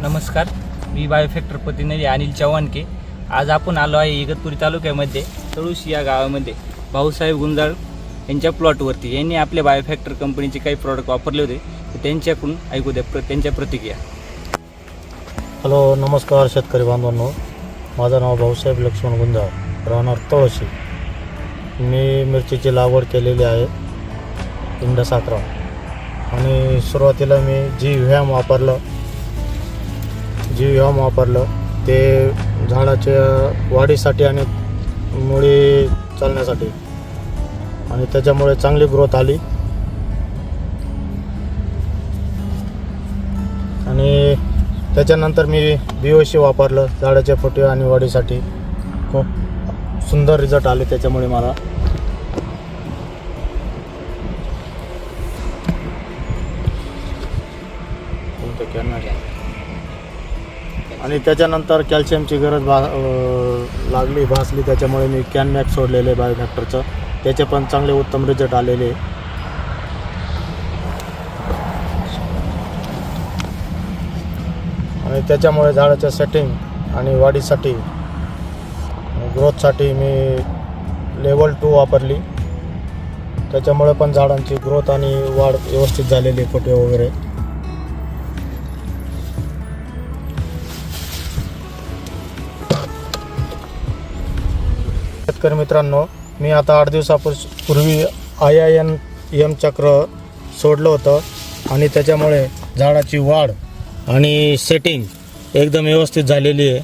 नमस्कार मी बायोफॅक्टर प्रतिनिधी अनिल चव्हाणके. आज आपण आलो आहे इगतपुरी तालुक्यामध्ये तळुशी या गावामध्ये. भाऊसाहेब गुंजाळ यांच्या प्लॉटवरती. यांनी आपल्या बायोफॅक्टर कंपनीचे काही प्रॉडक्ट वापरले होते. तर त्यांच्याकडून ऐकू द्या प्र त्यांच्या प्रतिक्रिया. हॅलो नमस्कार शेतकरी बांधवांनो. माझं नाव भाऊसाहेब लक्ष्मण गुंजाळ राहणार तळशी. मी मिरचीची लागवड केलेली आहे इंडा सातरा आणि सुरुवातीला मी जी व्यायाम वापरलं जी व्यायाम वापरलं ते झाडाच्या वाढीसाठी आणि मुळी चालण्यासाठी. आणि त्याच्यामुळे चांगली ग्रोथ आली. आणि त्याच्यानंतर मी बी ओ सी वापरलं झाडाच्या फुटे आणि वाढीसाठी. खूप सुंदर रिझल्ट आले त्याच्यामुळे मला. आणि त्याच्यानंतर कॅल्शियमची गरज भा लागली भासली. त्याच्यामुळे मी कॅनमॅक सोडलेले बायोफॅक्टरचं त्याचे पण चांगले उत्तम रिझल्ट आलेले आणि त्याच्यामुळे झाडाच्या सेटिंग आणि वाढीसाठी ग्रोथसाठी मी लेवल टू वापरली. त्याच्यामुळे पण झाडांची ग्रोथ आणि वाढ व्यवस्थित झालेली फुटे वगैरे. शेतकरी मित्रांनो मी आता आठ दिवसापूर्वी आय आय एन एम चक्र सोडलं होतं आणि त्याच्यामुळे झाडाची वाढ आणि सेटिंग एकदम व्यवस्थित झालेली आहे.